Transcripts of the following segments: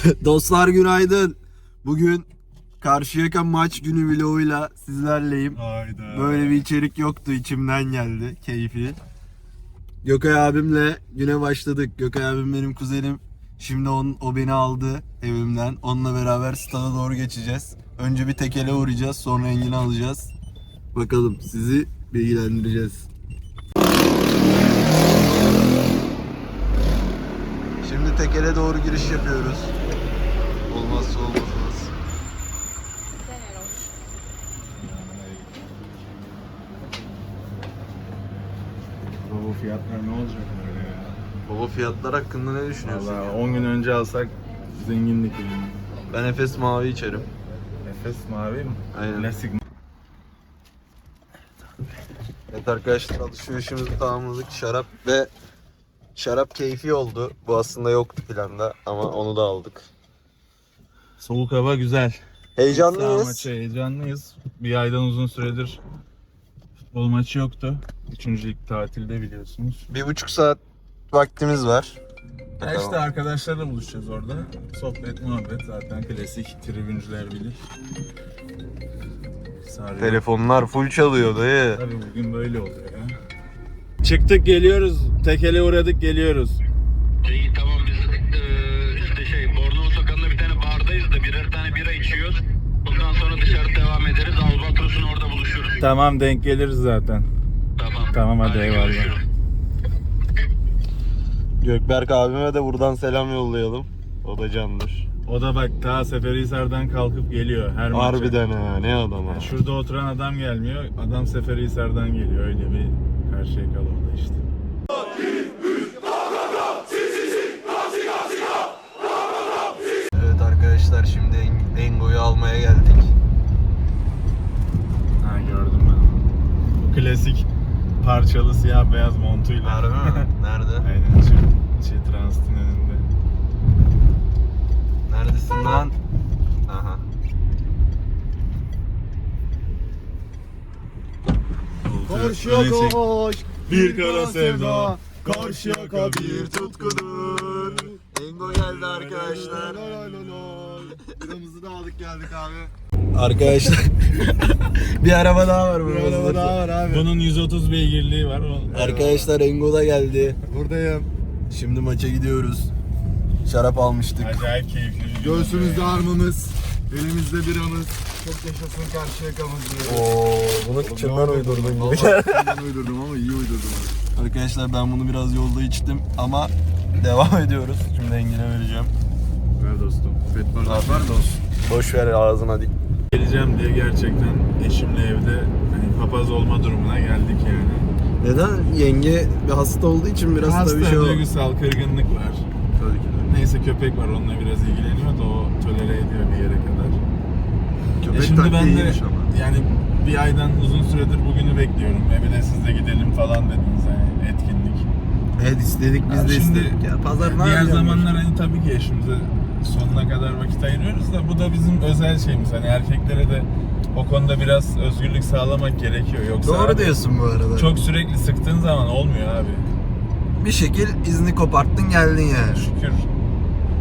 Dostlar günaydın. Bugün Karşıyaka maç günü vloguyla sizlerleyim. Hayda. Böyle bir içerik yoktu içimden geldi keyfi. Gökay abimle güne başladık. Gökay abim benim kuzenim. Şimdi on, o beni aldı evimden. Onunla beraber stada doğru geçeceğiz. Önce bir tekele uğrayacağız sonra Engin'i alacağız. Bakalım sizi bilgilendireceğiz. Şimdi tekele doğru giriş yapıyoruz. Olmazsa olmazımız. Bu fiyatlar ne olacak böyle ya? Baba fiyatlar hakkında ne düşünüyorsun? Valla ya? 10 gün önce alsak zenginlik yani. Ben Efes mavi içerim. Efes mavi mi? Aynen. Klasik? Evet arkadaşlar alışverişimizi tamamladık. Şarap ve şarap keyfi oldu. Bu aslında yoktu planda ama onu da aldık. Soğuk hava güzel. Heyecanlıyız. maçı heyecanlıyız. Bir aydan uzun süredir futbol maçı yoktu. Üçüncü lig tatilde biliyorsunuz. Bir buçuk saat vaktimiz var. Ya işte arkadaşlarla buluşacağız orada. Sohbet, muhabbet zaten klasik tribüncüler bilir. Sarıyor. Telefonlar full çalıyor dayı. Tabii bugün böyle oluyor ya. Çıktık geliyoruz. Tekele uğradık geliyoruz. İyi tamam biz eee, işte şey Bornova Sokağı'nda bir tane bardayız da birer tane bira içiyoruz. Bundan sonra dışarı devam ederiz. Albatros'un orada buluşuruz. Tamam denk geliriz zaten. Tamam. Tamam, hadi eyvallah. görüşürüz. Gökberk abime de buradan selam yollayalım. O da candır. O da bak ta Seferihisar'dan kalkıp geliyor her maça. Harbiden ha ne adam ha. Şurada oturan adam gelmiyor. Adam Seferihisar'dan geliyor. Öyle bir karşıya kal orada işte. Evet arkadaşlar şimdi En- Engo'yu almaya geldik. Ha gördüm ben. Bu klasik parçalı siyah beyaz montuyla. Harbi mi? Nerede? Aynen şu şey Transit'in önünde. Neredesin lan? Aha. Karşıyaka aşk, bir kara sevda, Karşıyaka bir tutkudur. Engo geldi arkadaşlar. Biramızı da aldık geldik abi. Arkadaşlar bir araba daha var Bir burada. araba daha var abi. Bunun 130 beygirliği var. Arkadaşlar Engo da geldi. Buradayım. Şimdi maça gidiyoruz. Şarap almıştık. Acayip keyifli bir Göğsümüzde armamız. Elimizde biramız. Çok yaşasın karşı yakamız diye. Oo, bunu kıçından uydurdun gibi. Ben uydurdum ama iyi uydurdum abi. Arkadaşlar ben bunu biraz yolda içtim ama devam ediyoruz. Şimdi Engin'e vereceğim. Ver dostum. Pet bardak var olsun. Boş ver ağzına dik. Geleceğim diye gerçekten eşimle evde hani papaz olma durumuna geldik yani. Neden? Yenge bir hasta olduğu için biraz Hasta tabii şey o. duygusal kırgınlık var. Tabii ki de. Neyse köpek var onunla biraz ilgileniyor da o tolere ediyor bir yere kadar. Köpek e şimdi ben de ama. yani bir aydan uzun süredir bugünü bekliyorum. E bir de siz de gidelim falan dediniz hani etkinlik. Evet istedik biz Ya de istedik. Ya pazar ne diğer yapacağım zamanlar hani tabii ki eşimize sonuna kadar vakit ayırıyoruz da bu da bizim özel şeyimiz. Hani erkeklere de o konuda biraz özgürlük sağlamak gerekiyor. Yoksa Doğru abi diyorsun bu arada. Çok sürekli sıktığın zaman olmuyor abi. bir şekil izni koparttın geldin yani. Şükür.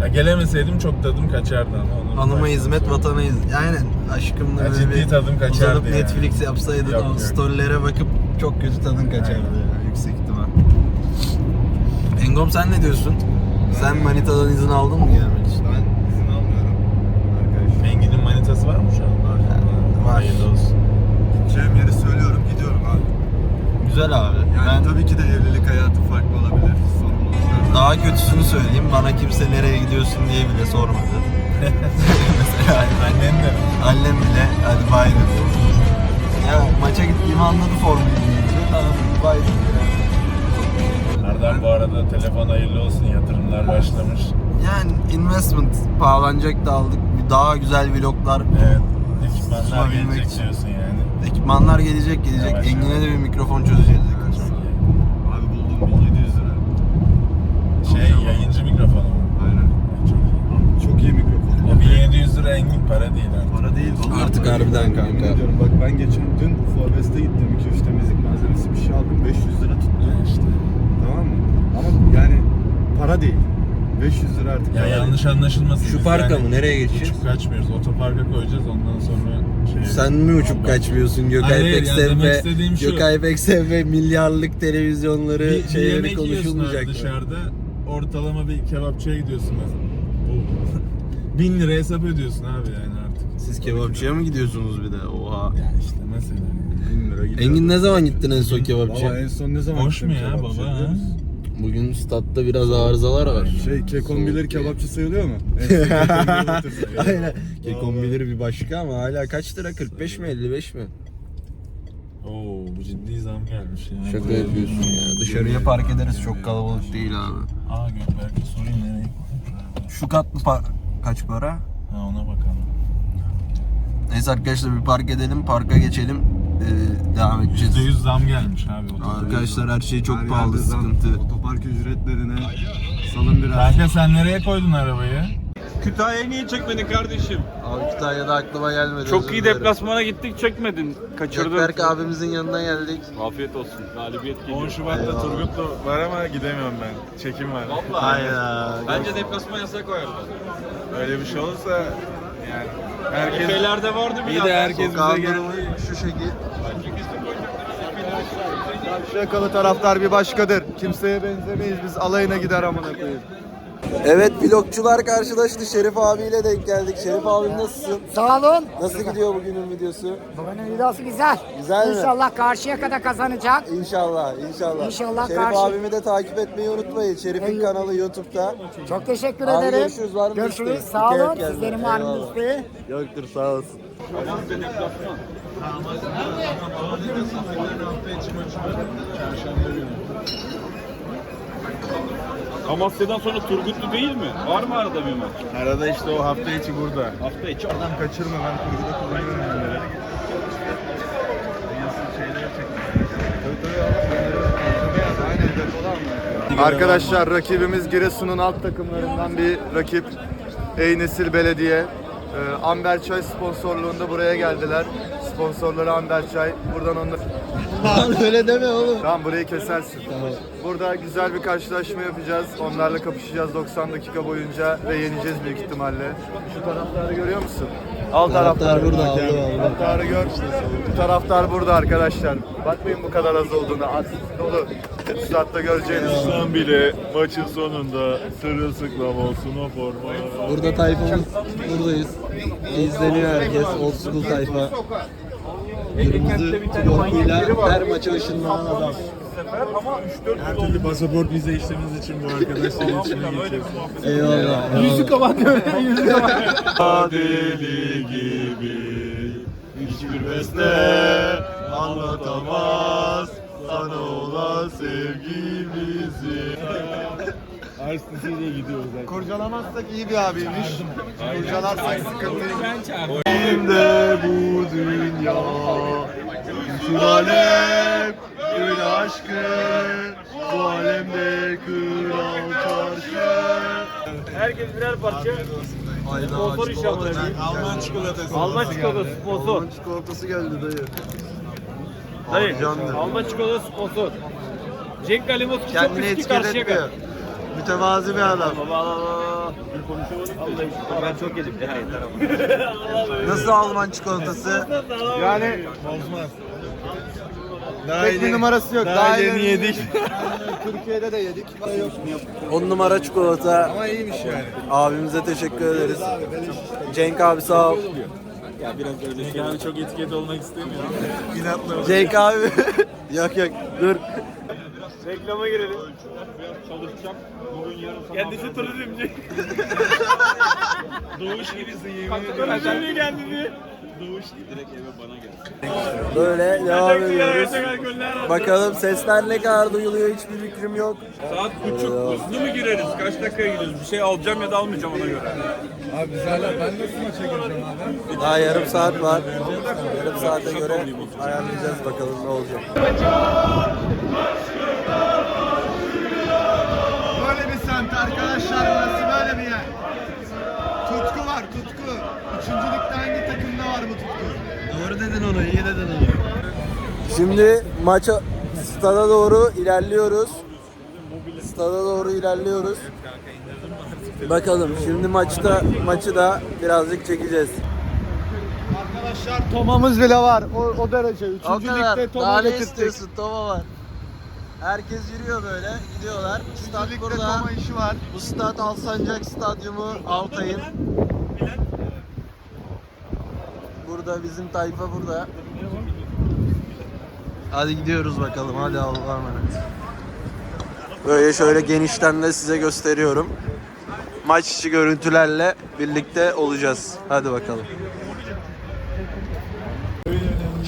Ya gelemeseydim çok tadım kaçardı ama. onu Hanıma hizmet, söyleyeyim. vatana hizmet. Aynen aşkımla Ya ciddi tadım kaçardı uzanıp yani. Netflix yapsaydın Yok, o storylere bakıp çok kötü tadın kaçardı yani, yüksek ihtimal. Engom sen ne diyorsun? Sen manitadan izin aldın mı gelmek için? Ben izin almıyorum. Arkadaşlar. Engin'in manitası var mı şu an? Var. Var. Hayırlı olsun. Gideceğim yeri söylüyorum gidiyorum abi. Güzel abi. Yani ben tabii ki de evlilik hayatı farklı olabilir. Olmaz. daha kötüsünü söyleyeyim. Bana kimse nereye gidiyorsun diye bile sormadı. Mesela Annen de annem bile hadi bay dedi. Ya maça gittiğimi anladı formülü deyince. Tamam bay dedi. Ardan bu arada telefon hayırlı olsun. Yatırımlar başlamış. Yani investment pahalanacak da aldık. Bir Daha güzel vloglar. Evet. Ekipmanlar gelecek için. diyorsun yani. Ekipmanlar gelecek gelecek. Yavaş Engin'e de bir mikrofon çözeceğiz. Abi buldum 1700 lira. Şey yayıncı mikrofonu mu? Aynen. Çok iyi. Çok iyi mikrofon. O 1700 lira Engin para değil artık. Para değil. vallahi Artık para değil. harbiden kanka. Ediyorum. Bak ben geçen dün Forbes'te gittim. 2-3 temizlik malzemesi bir şey aldım. 500 lira tuttu. İşte. Tamam mı? Ama yani para değil. 500 lira artık. Ya yanlış anlaşılmasın. Şu Biz parka mı? Nereye geçeceğiz? Uçup kaçmıyoruz. Otoparka koyacağız ondan sonra şey. Sen mi uçup kaçmıyorsun Gökay Hayır, yani Peksev ve. Gökay Peksev ve milyarlık televizyonları bir, bir şeyleri abi konuşulmayacak dışarıda. Ortalama bir kebapçıya gidiyorsun mesela. Oh. Bin lira hesap ödüyorsun abi yani artık. Siz kebapçıya mı gidiyorsunuz bir de? Oha. Ya işte mesela. 1000 lira gidiyor. Engin ne zaman gittin en son Baba kebapçıya? en son ne zaman Hoş mu ya baba? Bugün statta biraz arızalar var. Şey Kekon bilir kebapçı sayılıyor mu? Aynen. Kekon bilir bir başka ama hala kaç lira? 45 mi 55 mi? Oo bu ciddi zam gelmiş ya. Şaka yapıyorsun ya. Dışarıya park ederiz çok kalabalık değil abi. Aa Gökberk'e sorayım nereye koymuş. Şu kat mı par- kaç para? Ha ona bakalım. Neyse arkadaşlar bir park edelim, parka geçelim. Ee, devam edeceğiz. %100 zam gelmiş abi. otobüse. Arkadaşlar her şey çok Her pahalı, yerde zam. sıkıntı. Otopark ücretlerine salın biraz. Kanka sen nereye koydun arabayı? Kütahya'ya niye çekmedin kardeşim? Abi Kütahya'da aklıma gelmedi. Çok özür iyi dilerim. deplasmana gittik çekmedin. Kaçırdın. Gökberk abimizin yanına geldik. Afiyet olsun. Galibiyet geliyor. 10 Şubat'ta Eyvallah. Turgut'la var ama gidemiyorum ben. Çekim var. Hayda. Bence deplasman yasak koyarlar. Öyle bir şey olursa yani herkes Efeler'de vardı bir İyi de herkes bize geldi. şu şekil. Şakalı taraftar bir başkadır. Kimseye benzemeyiz biz alayına gider amına koyayım. Evet vlogçular karşılaştı. Şerif abiyle denk geldik. Şerif abim nasılsın? Sağ olun. Nasıl gidiyor bugünün videosu? Bugünün videosu güzel. Güzel mi? İnşallah karşıya kadar kazanacak. İnşallah, inşallah. İnşallah Şerif karşı- abimi de takip etmeyi unutmayın. Şerif'in Eyvallah. kanalı YouTube'da. Çok teşekkür Abi ederim. görüşürüz, var mı Görüşürüz. isteğin? Sağ olun. Sizlerin var mı isteği? Yoktur sağ olsun. Amasya'dan sonra Turgutlu değil mi? Var mı arada bir maç? Arada işte o hafta içi burada. Hafta içi. Adam kaçırma ben kurguda kullanıyorum bunları. Arkadaşlar rakibimiz Giresun'un alt takımlarından bir rakip. Ey Nesil Belediye. Ee, Amber Çay sponsorluğunda buraya geldiler. Sponsorları Amber Çay. Buradan onları... Lan öyle deme oğlum. Tamam burayı kesersin. Burada güzel bir karşılaşma yapacağız. Onlarla kapışacağız 90 dakika boyunca ve yeneceğiz büyük ihtimalle. Şu taraftarı görüyor musun? Al Taraftar burada, aldı, aldı. Taraftarı gör. Bu taraftar burada arkadaşlar. Bakmayın bu kadar az olduğuna. Az dolu. Statta göreceğiniz. Sen bile maçın sonunda sırılsıklam olsun o forma. Burada tayfamız buradayız. İzleniyor herkes. Old school tayfa. Kırmızı tişörtüyle her maça ışınlanan adam. Her türlü pasaport vize işlemimiz için bu arkadaşların içine geçiyoruz. Eyvallah. Yüzü Deli gibi hiçbir beste anlatamaz sana olan sevgimizi. Arsenal'e gidiyoruz zaten. Kurcalamazsak iyi bir abiymiş. Kurcalarsak sıkıntıymış. Elimde bu dünya Bütün alem öyle aşkın Bu alemde kral çarşı Herkes birer parça. Aynen Sponsor inşallah. Alman çikolatası. Alman çikolatası sponsor. Alman çikolatası geldi dayı Dayı. candır. Alman çikolatası sponsor. Cenk Galimos çok Kendini riskli etiket karşıya etmiyor kadar. Mütevazi bir adam Baba Allah Allah. Bir konuşamadık. Vallahi ben çok yedim. Hayır tamam. Nasıl Alman çikolatası? Yani Bozmaz. tek bir numarası yok. Daha yeni yedik. Türkiye'de de yedik. Yok. 10 numara çikolata Ama iyiymiş yani. Abimize teşekkür ederiz Cenk abi sağ ol Cenk abi çok etiket olmak istemiyor. İnatla. Cenk abi Yok yok dur Reklama girelim. Çalışacağım. Bugün yarın sabah. Kendisi turizmci. Doğuş gibisin yemin Turizmci kendisi. Doğuş direkt eve bana gel. Böyle devam ediyoruz Bakalım sesler ne kadar duyuluyor hiçbir fikrim yok Saat buçuk. Hızlı mı gireriz? Kaç dakikaya gidiyoruz? Bir şey alacağım ya da almayacağım ona göre. Abi biz hala ben nasıl maça gireceğim abi? Daha yarım saat var. Yarım saate göre ayarlayacağız bakalım ne olacak. Böyle bir semt arkadaşlar burası dedin onu, iyi dedin onu. Şimdi maça stada doğru ilerliyoruz. Stada doğru ilerliyoruz. Bakalım şimdi maçta maçı da birazcık çekeceğiz. Arkadaşlar Toma'mız bile var. O, o derece. Üçüncü ligde Toma getirdik. Toma var. Herkes yürüyor böyle, gidiyorlar. Ligde burada. Toma işi var. Bu stat Alsancak Stadyumu Altay'ın. Burada bizim tayfa burada. Hadi gidiyoruz bakalım. Hadi Allah'a emanet. Böyle şöyle genişten de size gösteriyorum. Maç içi görüntülerle birlikte olacağız. Hadi bakalım.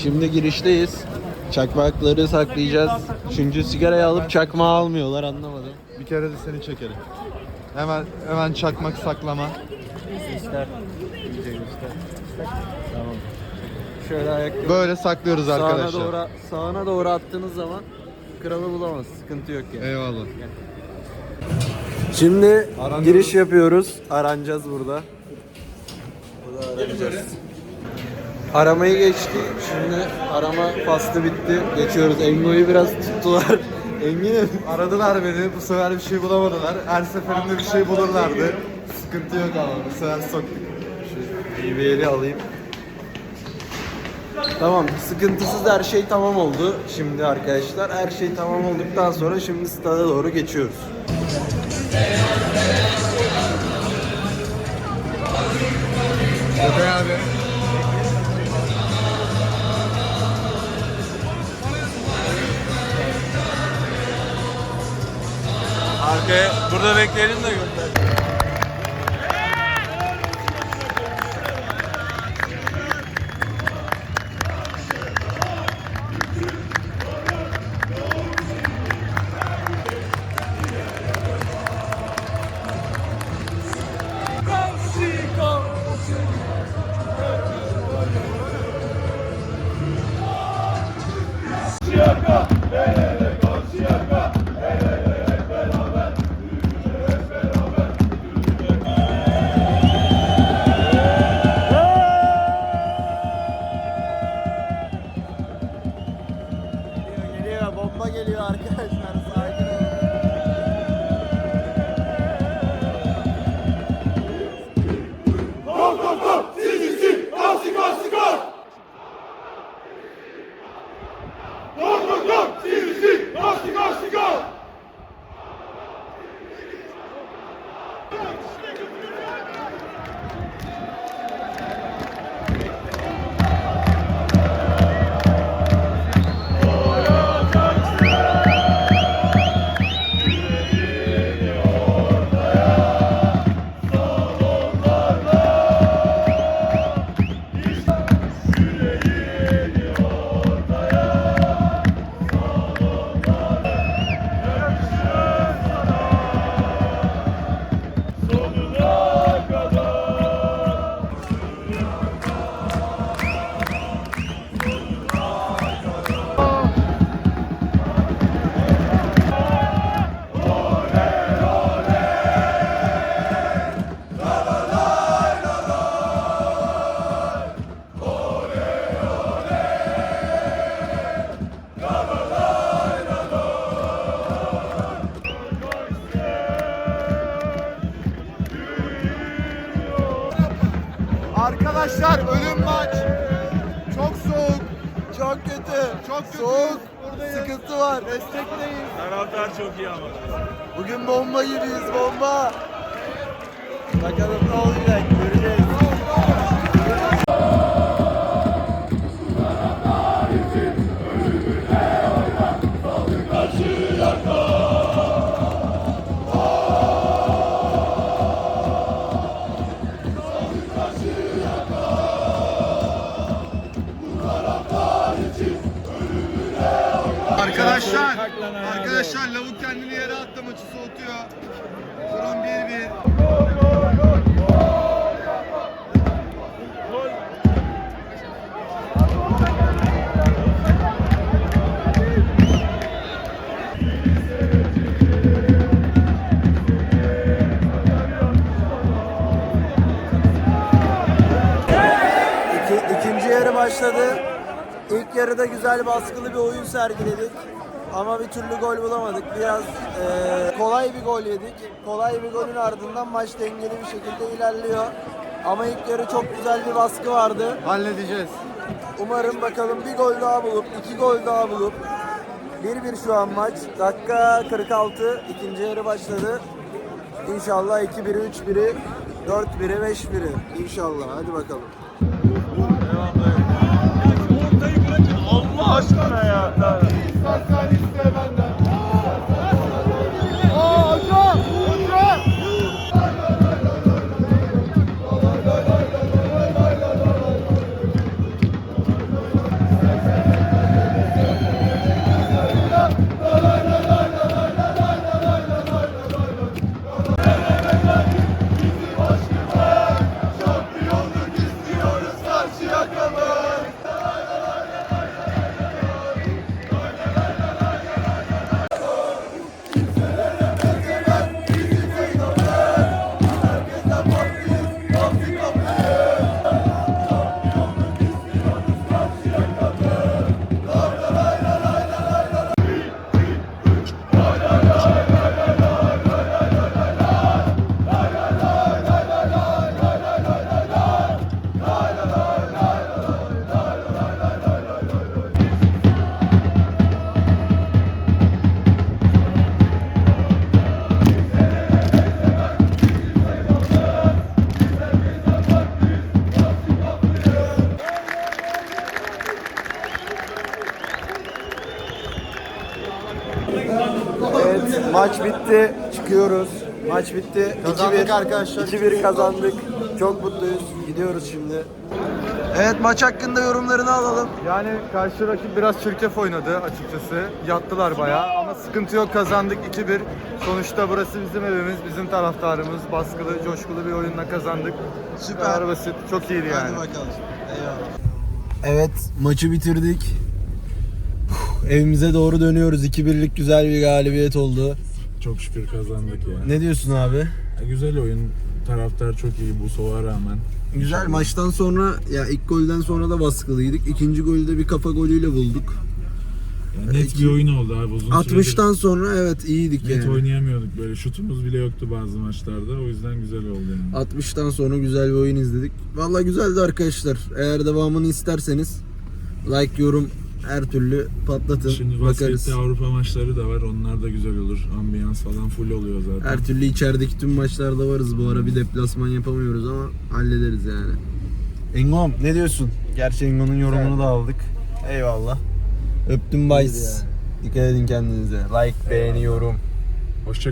Şimdi girişteyiz. Çakmakları saklayacağız. Çünkü sigarayı alıp çakmağı almıyorlar anlamadım. Bir kere de seni çekelim. Hemen hemen çakmak saklama. Göster. Tamam. Şöyle ayakları Böyle saklıyoruz sağına arkadaşlar. doğru, sağına doğru attığınız zaman kralı bulamaz. Sıkıntı yok yani. Eyvallah. Şimdi Aranıyoruz. giriş yapıyoruz. Aranacağız burada. Burada aranacağız. Aramayı geçtik. Şimdi arama faslı bitti. Geçiyoruz. Engo'yu biraz tuttular. Engin'im. Aradılar beni. Bu sefer bir şey bulamadılar. Her seferinde bir şey bulurlardı. Sıkıntı yok ama bu sefer soktuk. BBL'i alayım. Tamam, sıkıntısız her şey tamam oldu şimdi arkadaşlar. Her şey tamam olduktan sonra şimdi stada doğru geçiyoruz. Gökay abi. Arkaya burada bekleyelim de gönder. Bomba geliyor arkadaşlar. Bugün başladı. İlk yarıda güzel baskılı bir oyun sergiledik. ama bir türlü gol bulamadık. Biraz eee, kolay bir gol yedik. Kolay bir golün ardından maç dengeli bir şekilde ilerliyor. Ama ilk yarı çok güzel bir baskı vardı. Halledeceğiz. Umarım bakalım bir gol daha bulup, iki gol daha bulup 1-1 şu an maç. Dakika 46, ikinci yarı başladı. İnşallah 2-1'i, 3-1'i, 4-1'i, 5-1'i. İnşallah. Hadi bakalım. Aşkına ya. Bitti. Çıkıyoruz. Maç bitti. Kazandık 2-1. arkadaşlar. 2-1 kazandık. Çok mutluyuz. Gidiyoruz şimdi. Evet maç hakkında yorumlarını alalım. Yani karşı rakip biraz çirkef oynadı açıkçası. Yattılar bayağı ama sıkıntı yok kazandık 2-1. Sonuçta burası bizim evimiz, bizim taraftarımız. Baskılı, coşkulu bir oyunla kazandık. Süper. Süper basit, çok iyiydi yani. bakalım. Eyvallah. Evet maçı bitirdik. Uf, Evimize doğru dönüyoruz. 2-1'lik güzel bir galibiyet oldu. Çok şükür kazandık ya. Ne diyorsun abi? Ya Güzel oyun. Taraftar çok iyi bu soğuğa rağmen. Güzel maçtan sonra ya ilk golden sonra da baskılıydık. İkinci golü de bir kafa golüyle bulduk. Yani net bir oyun oldu abi. Uzun 60'tan sonra evet iyiydik net yani. oynayamıyorduk böyle. Şutumuz bile yoktu bazı maçlarda. O yüzden güzel oldu yani. 60'tan sonra güzel bir oyun izledik. Vallahi güzeldi arkadaşlar. Eğer devamını isterseniz like, yorum her türlü patlatın. Şimdi Bakarız. Avrupa maçları da var. Onlar da güzel olur. Ambiyans falan full oluyor zaten. Her türlü içerideki tüm maçlarda varız. Bu ara bir deplasman yapamıyoruz ama hallederiz yani. Engom ne diyorsun? Gerçi Engo'nun yorumunu da aldık. Eyvallah. Öptüm boys. Dikkat edin kendinize. Like, beğeni, yorum. Hoşça